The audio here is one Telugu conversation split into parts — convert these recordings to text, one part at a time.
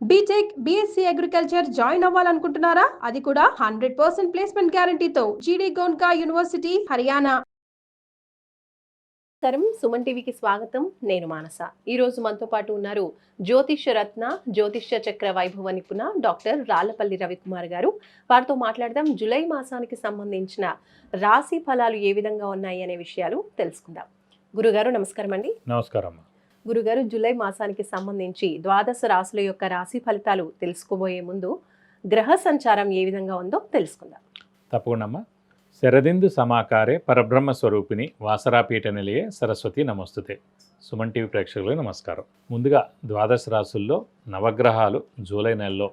బీటెక్ బీఎస్సీ అగ్రికల్చర్ జాయిన్ అవ్వాలనుకుంటున్నారా? అది కూడా హండ్రెడ్ పర్సెంట్ ప్లేస్మెంట్ గ్యారంటీతో జీడీ గోన్కా యూనివర్సిటీ హర్యానా నమస్కారం. సుమన్ టీవీకి స్వాగతం. నేను మానస. ఈ రోజు మనతో పాటు ఉన్నారు జ్యోతిష్య రత్న జ్యోతిష్య చక్ర వైభవ నిపుణ డాక్టర్ రాళ్ళపల్లి రవికుమార్ గారు. వారితో మాట్లాడదాం. జూలై మాసానికి సంబంధించిన రాశి ఫలాలు ఏ విధంగా ఉన్నాయి అనే విషయాలు తెలుసుకుందాం. గురుగారు నమస్కారం అండి నమస్కారం అమ్మా గురుగారు జూలై మాసానికి సంబంధించి ద్వాదశ రాశుల యొక్క రాశి ఫలితాలు తెలుసుకోబోయే ముందు గ్రహ సంచారం ఏ విధంగా ఉందో తెలుసుకుందాం. తప్పకుండా శరదిందు సమాకారే పరబ్రహ్మ స్వరూపిణి వాసరాపీఠ నిలయే సరస్వతి నమస్తుతే. సుమన్ టీవీ ప్రేక్షకులకు నమస్కారం. ముందుగా ద్వాదశ రాశుల్లో నవగ్రహాలు జూలై నెలలో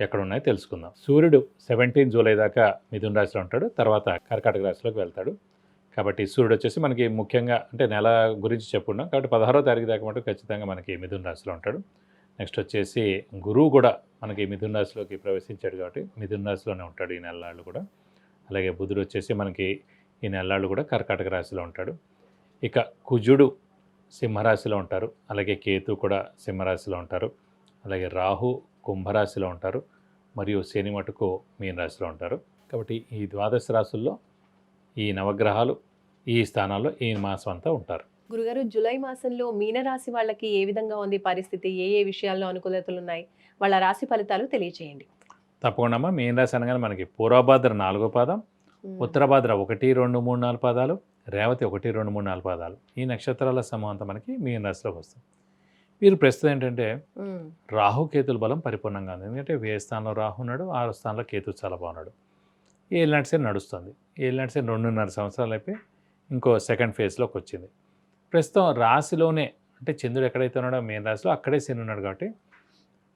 ఎక్కడున్నాయో తెలుసుకుందాం. సూర్యుడు సెవెంటీన్ జూలై దాకా మిథున రాశిలో ఉంటాడు. తర్వాత కర్కాటక రాశిలోకి వెళ్తాడు. కాబట్టి సూర్యుడు వచ్చేసి మనకి ముఖ్యంగా అంటే నెల గురించి చెప్పుకున్నాం కాబట్టి పదహారో తారీఖు దాకా మటు ఖచ్చితంగా మనకి మిథున రాశిలో ఉంటాడు. నెక్స్ట్ వచ్చేసి గురువు కూడా మనకి మిథున రాశిలోకి ప్రవేశించాడు కాబట్టి మిథున రాశిలోనే ఉంటాడు ఈ నెలలాళ్ళు కూడా. అలాగే బుధుడు వచ్చేసి మనకి ఈ నెలలాళ్ళు కూడా కర్కాటక రాశిలో ఉంటాడు. ఇక కుజుడు సింహరాశిలో ఉంటారు. అలాగే కేతు కూడా సింహరాశిలో ఉంటారు. అలాగే రాహు కుంభరాశిలో ఉంటారు. మరియు శని మటుకు మీనరాశిలో ఉంటారు. కాబట్టి ఈ ద్వాదశ రాశుల్లో ఈ నవగ్రహాలు ఈ స్థానాల్లో ఈ మాసం అంతా ఉంటారు. గురుగారు జూలై మాసంలో మీన రాశి వాళ్ళకి ఏ విధంగా ఉంది పరిస్థితి? ఏ ఏ విషయాల్లో అనుకూలతలు ఉన్నాయి? వాళ్ళ రాశి ఫలితాలు తెలియజేయండి తప్పకుండా అమ్మా. మీన రాశి అనగానే మనకి పూర్వభాద్ర నాలుగో పాదం ఉత్తరభాద్ర ఒకటి రెండు మూడు నాలుగు పాదాలు రేవతి ఒకటి రెండు మూడు నాలుగు పాదాలు. ఈ నక్షత్రాల సమూహం అంతా మనకి మీన రాశిలోకి వస్తుంది. వీరు ప్రస్తుతం ఏంటంటే ఉమ్, రాహు కేతుల బలం పరిపూర్ణంగా ఉంది. ఎందుకంటే వ్యయ స్థానంలో రాహు ఉన్నాడు ఆరో స్థానంలో కేతు చాలా బాగున్నాడు. ఏలినాటి సేన నడుస్తుంది. ఏలినాటి సేన రెండున్నర సంవత్సరాలు అయిపోయి ఇంకో సెకండ్ ఫేజ్లోకి వచ్చింది. ప్రస్తుతం రాశిలోనే అంటే చంద్రుడు ఎక్కడైతే ఉన్నాడో మెయిన్ రాశిలో అక్కడే శని ఉన్నాడు కాబట్టి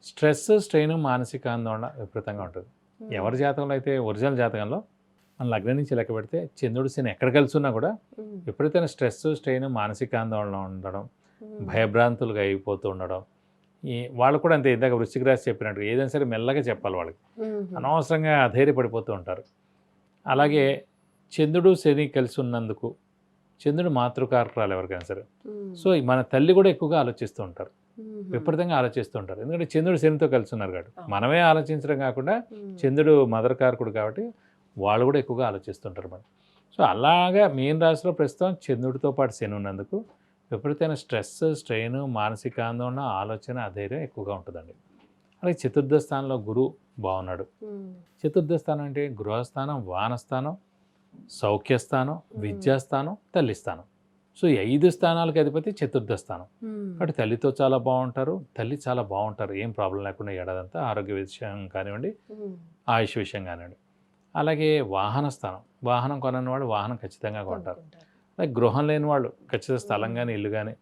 స్ట్రెస్ స్ట్రెయిన్ మానసిక ఆందోళన విపరీతంగా ఉంటుంది. ఉమ్, ఎవరి జాతకంలో అయితే ఒరిజినల్ జాతకంలో మన లగ్నం నుంచి లెక్క పెడితే చంద్రుడు శని ఎక్కడ కలిసి ఉన్నా కూడా ఉమ్, విపరీతమైన స్ట్రెస్ స్ట్రెయిన్ మానసిక ఆందోళన ఉండడం ఉమ్, భయభ్రాంతులుగా అయిపోతూ ఉండడం ఈ వాళ్ళు కూడా అంతే ఇందాక వృశ్చిక రాశి చెప్పినట్టు ఏదైనా సరే మెల్లగా చెప్పాలి వాళ్ళకి. అనవసరంగా అధైర్యపడిపోతూ ఉంటారు. అలాగే చంద్రుడు శని కలిసి ఉన్నందుకు చంద్రుడు మాతృకారకురాలు ఎవరికైనా సరే. సో మన తల్లి కూడా ఎక్కువగా ఆలోచిస్తూ ఉంటారు. విపరీతంగా ఆలోచిస్తూ ఉంటారు. ఎందుకంటే చంద్రుడు శనితో కలిసి ఉన్నారు కాబట్టి. మనమే ఆలోచించడం కాకుండా చంద్రుడు మదర్ కారకుడు కాబట్టి వాళ్ళు కూడా ఎక్కువగా ఆలోచిస్తుంటారు మనం సో అలాగా మీన రాశిలో ప్రస్తుతం చంద్రుడితో పాటు శని ఉన్నందుకు విపరీతమైన స్ట్రెస్ స్ట్రెయిన్ మానసిక ఆందోళన ఆలోచన అధైర్యం ఎక్కువగా ఉంటుందండి. అలాగే చతుర్థ స్థానంలో గురువు బాగున్నాడు. చతుర్థ స్థానం అంటే గృహస్థానం వానస్థానం సౌఖ్యస్థానం విద్యాస్థానం తల్లి స్థానం సో ఈ ఐదు స్థానాలకు అధిపతి చతుర్థ స్థానం. కాబట్టి తల్లితో చాలా బాగుంటారు. తల్లి చాలా బాగుంటారు. ఏం ప్రాబ్లం లేకుండా ఏడాదంతా ఆరోగ్య విషయం కానివ్వండి ఆయుష్ విషయం కానివ్వండి. అలాగే వాహన స్థానం. వాహనం కొనని వాళ్ళు వాహనం ఖచ్చితంగా కొంటారు. అలాగే గృహం లేని వాళ్ళు ఖచ్చితంగా స్థలం కానీ ఇల్లు కానీ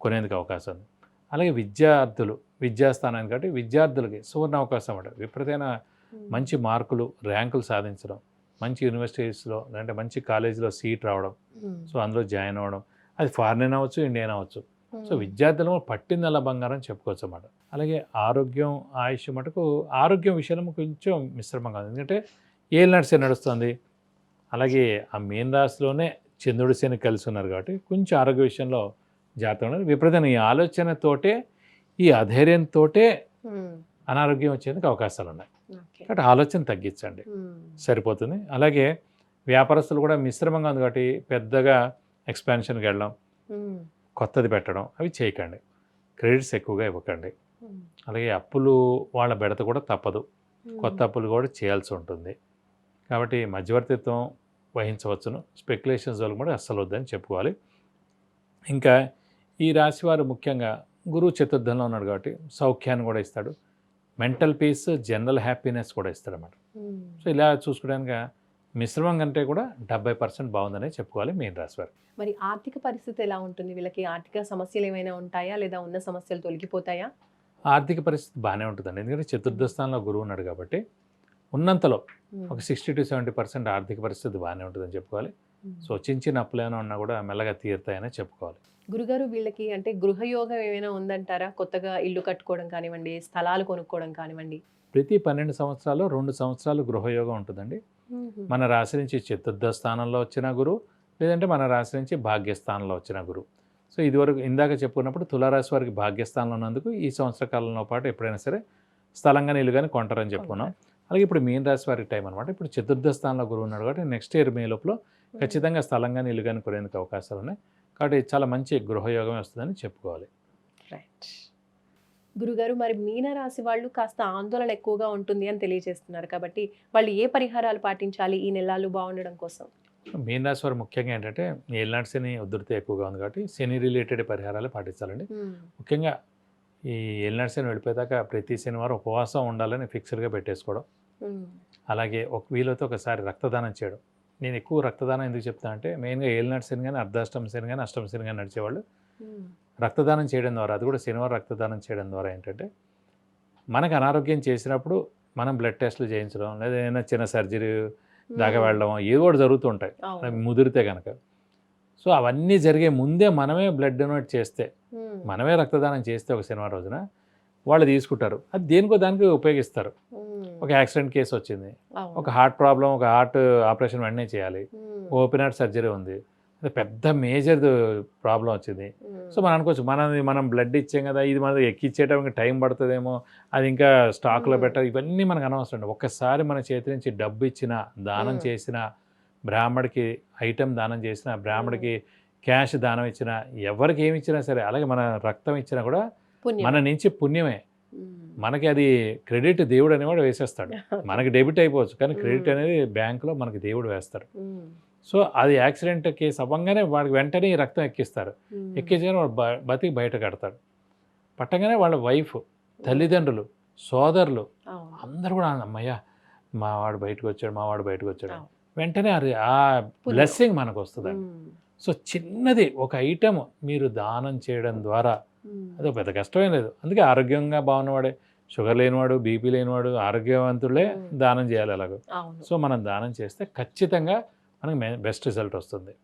కొనేందుకు అవకాశం ఉంది. అలాగే విద్యార్థులు విద్యాస్థానాన్ని కాబట్టి విద్యార్థులకి సువర్ణ అవకాశం ఉంటుంది. విపరీతమైన మంచి మార్కులు ర్యాంకులు సాధించడం. మంచి యూనివర్సిటీస్లో అంటే మంచి కాలేజీలో సీట్ రావడం సో అందులో జాయిన్ అవ్వడం. అది ఫారిన్ అవ్వచ్చు ఇండియన్ అవ్వచ్చు. సో విద్యార్థులు పట్టిందల బంగారం చెప్పుకోవచ్చు అన్నమాట. అలాగే ఆరోగ్యం ఆయుష్ మటుకు ఆరోగ్యం విషయంలో కొంచెం మిశ్రమంగా ఉంది. ఎందుకంటే ఏ నడిసే నడుస్తుంది. అలాగే ఆ మీన రాశిలోనే చంద్రుడి శని కలిసి ఉన్నారు కాబట్టి కొంచెం ఆరోగ్య విషయంలో జాగ్రత్తగా ఉన్నారు విపరీతమైన ఈ ఆలోచనతోటే ఈ అధైర్యంతో అనారోగ్యం వచ్చేందుకు అవకాశాలు ఉన్నాయి. కాబట్టి ఆలోచన తగ్గించండి. సరిపోతుంది. అలాగే వ్యాపారస్తులు కూడా మిశ్రమంగా ఉంది కాబట్టి పెద్దగా ఎక్స్పాన్షన్కి వెళ్ళడం కొత్తది పెట్టడం అవి చేయకండి. క్రెడిట్స్ ఎక్కువగా ఇవ్వకండి. అలాగే అప్పులు వాళ్ళ బెడత కూడా తప్పదు. కొత్త అప్పులు కూడా చేయాల్సి ఉంటుంది. కాబట్టి మధ్యవర్తిత్వం వహించవచ్చును. స్పెక్యులేషన్స్ వాళ్ళు కూడా అస్సలు వద్దని చెప్పుకోవాలి. ఇంకా ఈ రాశి వారు ముఖ్యంగా గురువు చతుర్థంలో ఉన్నాడు కాబట్టి సౌఖ్యాన్ని కూడా ఇస్తాడు. మెంటల్ పీస్ జనరల్ హ్యాపీనెస్ కూడా ఉమ్, సో ఇలా చూసుకోవడానికి మిశ్రమం కంటే కూడా డెబ్బై పర్సెంట్ బాగుందనే చెప్పుకోవాలి మెయిన్ రాశి వారు. మరి ఆర్థిక పరిస్థితి ఎలా ఉంటుంది? వీళ్ళకి ఆర్థిక సమస్యలు ఏమైనా ఉంటాయా? లేదా ఉన్న సమస్యలు తొలగిపోతాయా? ఆర్థిక పరిస్థితి బాగానే ఉంటుందండి. ఎందుకంటే చతుర్థ స్థానంలో గురువు ఉన్నాడు కాబట్టి ఉన్నంతలో ఒక సిక్స్టీ టు సెవెంటీ పర్సెంట్ ఆర్థిక పరిస్థితి బాగానే ఉంటుందని చెప్పుకోవాలి. సో చిన్న చిన్న అప్పులు ఏమైనా ఉన్నా కూడా మెల్లగా తీరుతాయనే చెప్పుకోవాలి. గురుగారు వీళ్ళకి అంటే గృహయోగం ఏమైనా ఉందంటారా? కొత్తగా ఇల్లు కట్టుకోవడం కానివ్వండి స్థలాలు కొనుక్కోవడం కానివ్వండి. ప్రతి పన్నెండు సంవత్సరాలు రెండు సంవత్సరాలు గృహయోగం ఉంటుందండి. మన రాశి నుంచి చతుర్థ స్థానంలో వచ్చిన గురువు లేదంటే మన రాశి నుంచి భాగ్యస్థానంలో వచ్చిన గురువు సో ఇదివరకు ఇందాక చెప్పుకున్నప్పుడు తులారాశి వారికి భాగ్యస్థానంలో ఉన్నందుకు ఈ సంవత్సర కాలంలో పాటు ఎప్పుడైనా సరే స్థలంగా ఇల్లు కానీ కొంటారని చెప్పుకున్నాం. అలాగే ఇప్పుడు మీన రాశి వారికి టైం అనమాట ఇప్పుడు చతుర్థ స్థానంలో గురువు ఉన్నాడు కాబట్టి నెక్స్ట్ ఇయర్ మే లోపల ఖచ్చితంగా స్థలంగా ఇల్లు కానీ కొనేందుకు అవకాశాలు ఉన్నాయి. కాబట్టి చాలా మంచి గృహయోగం వస్తుందని చెప్పుకోవాలి. రైట్ గురుగారు మరి మీన రాశి వాళ్ళు కాస్త ఆందోళన ఎక్కువగా ఉంటుంది అని తెలియజేస్తున్నారు. కాబట్టి వాళ్ళు ఏ పరిహారాలు పాటించాలి? ఈ నెలలు బాగుండడం కోసం. మీన రాశి వారు ముఖ్యంగా ఏంటంటే ఏళ్ళనాటి శని ఉధృతి ఎక్కువగా ఉంది కాబట్టి శని రిలేటెడ్ పరిహారాలు పాటించాలండి. ముఖ్యంగా ఈ ఏళ్ళనాటి శని వెళ్ళిపోయాక ప్రతి శనివారం ఉపవాసం ఉండాలని ఫిక్స్డ్గా పెట్టేసుకోవడం. అలాగే ఒక వీలైతే ఒకసారి రక్తదానం చేయడం. నేను ఎక్కువ రక్తదానం ఎందుకు చెప్తాను అంటే మెయిన్గా ఏళ్ళనాటి శని కానీ అర్ధాష్టమ శని కానీ అష్టమ శని కానీ నడిచేవాళ్ళు రక్తదానం చేయడం ద్వారా అది కూడా శనివారం రక్తదానం చేయడం ద్వారా ఏంటంటే మనకు అనారోగ్యం చేసినప్పుడు మనం బ్లడ్ టెస్ట్లు చేయించడం లేదా ఏదైనా చిన్న సర్జరీ దాకా వెళ్ళడం ఏదో ఒకటి జరుగుతుంటాయి. ముదిరితే కనుక సో అవన్నీ జరిగే ముందే మనమే బ్లడ్ డొనేట్ చేస్తే మనమే రక్తదానం చేస్తే ఒక శనివారం రోజున వాళ్ళు తీసుకుంటారు. అది దేనికో దానికి ఉపయోగిస్తారు. ఒక యాక్సిడెంట్ కేసు వచ్చింది. ఒక హార్ట్ ప్రాబ్లం ఒక హార్ట్ ఆపరేషన్ వెంటనే చేయాలి. ఓపెన్ హార్ట్ సర్జరీ ఉంది. అది పెద్ద మేజర్ ప్రాబ్లం వచ్చింది. సో మనం అనుకోవచ్చు మనది మనం బ్లడ్ ఇచ్చాం కదా ఇది మనది ఎక్కిచ్చేయడానికి టైం పడుతుందేమో అది ఇంకా స్టాక్లో. పెట్టాలి. ఇవన్నీ మనకు అనవసరం అండి. ఒక్కసారి మన చేతి నుంచి డబ్బు ఇచ్చిన దానం. చేసిన బ్రాహ్మడికి ఐటెం దానం చేసిన బ్రాహ్మడికి క్యాష్ దానం ఇచ్చినా ఎవరికి ఏమి ఇచ్చినా సరే అలాగే మన రక్తం ఇచ్చినా కూడా మన నుంచి పుణ్యమే. మనకి అది క్రెడిట్ దేవుడు అనేవాడు వేసేస్తాడు. మనకి డెబిట్ అయిపోవచ్చు కానీ క్రెడిట్. అనేది బ్యాంకులో మనకి దేవుడు వేస్తాడు. సో అది యాక్సిడెంట్ కేసు అవ్వగానే వాడికి వెంటనే రక్తం ఎక్కిస్తారు. ఎక్కించగానే వాడు బతికి బయట కడతాడు. పట్టగానే వాళ్ళ వైఫ్ తల్లిదండ్రులు సోదరులు అందరూ కూడా అమ్మయ్య మా వాడు బయటకు వచ్చాడు మా వాడు బయటకు వచ్చాడు. వెంటనే అది ఆ బ్లెస్సింగ్ మనకు వస్తుందండి సో చిన్నది ఒక ఐటమ్ మీరు దానం చేయడం ద్వారా అది పెద్ద కష్టమేం లేదు. అందుకే ఆరోగ్యంగా బాగున్నవాడే. షుగర్ లేనివాడు బీపీ లేనివాడు ఆరోగ్యవంతులే. దానం చేయాలి అలాగ. సో మనం దానం చేస్తే ఖచ్చితంగా మనకి బెస్ట్ రిజల్ట్ వస్తుంది.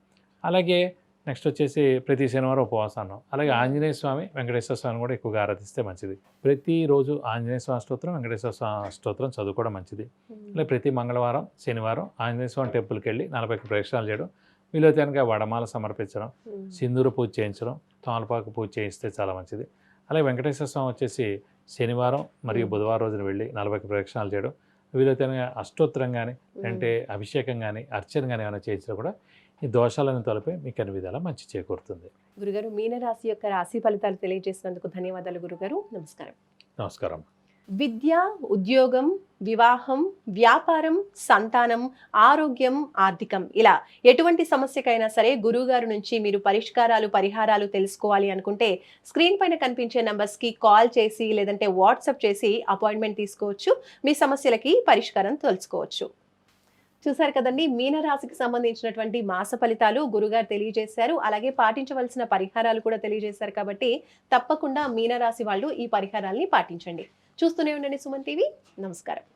అలాగే నెక్స్ట్ వచ్చేసి ప్రతి శనివారం ఉపవాసాన్ని. అలాగే ఆంజనేయ స్వామి వెంకటేశ్వర స్వామిని కూడా ఎక్కువగా ఆరాధిస్తే మంచిది. ప్రతిరోజు ఆంజనేయ స్వామి స్తోత్రం వెంకటేశ్వర స్వామి స్తోత్రం చదువుకోవడం మంచిది. అలాగే ప్రతి మంగళవారం శనివారం ఆంజనేయ స్వామి టెంపుల్కి వెళ్ళి నలభై ఒక్క ప్రదక్షిణాలు చేయడం. వీలైతే కనుక వడమాల సమర్పించడం సింధూర పూజ చేయించడం తమలపాకు పూజ చేయిస్తే చాలా మంచిది. అలాగే వెంకటేశ్వర స్వామి వచ్చేసి శనివారం మరియు. బుధవారం రోజున వెళ్ళి నలభై ప్రదక్షిణాలు చేయడం. వీలైతే అష్టోత్తరం కానీ అంటే అభిషేకం కానీ అర్చన కానీ ఏమైనా చేయించినా కూడా ఈ దోషాలను తొలపి మీకు అన్ని విధాలా మంచి చేకూరుతుంది. గురుగారు మీన రాశి యొక్క రాశి ఫలితాలు తెలియజేసినందుకు ధన్యవాదాలు గురుగారు. నమస్కారం. నమస్కారం. విద్య ఉద్యోగం వివాహం వ్యాపారం సంతానం ఆరోగ్యం ఆర్థికం. ఇలా ఎటువంటి సమస్యకైనా సరే గురువుగారు నుంచి మీరు పరిష్కారాలు పరిహారాలు తెలుసుకోవాలి అనుకుంటే స్క్రీన్ పైన కనిపించే నెంబర్స్కి కాల్ చేసి లేదంటే వాట్సాప్ చేసి అపాయింట్మెంట్ తీసుకోవచ్చు. మీ సమస్యలకి పరిష్కారం తెలుసుకోవచ్చు. చూసారు కదండి మీనరాశికి సంబంధించినటువంటి మాస ఫలితాలు గురుగారు తెలియజేశారు. అలాగే పాటించవలసిన పరిహారాలు కూడా తెలియజేశారు కాబట్టి తప్పకుండా మీనరాశి వాళ్ళు ఈ పరిహారాల్ని పాటించండి. చూస్తూనే ఉండండి సుమన్ టీవీ. నమస్కారం.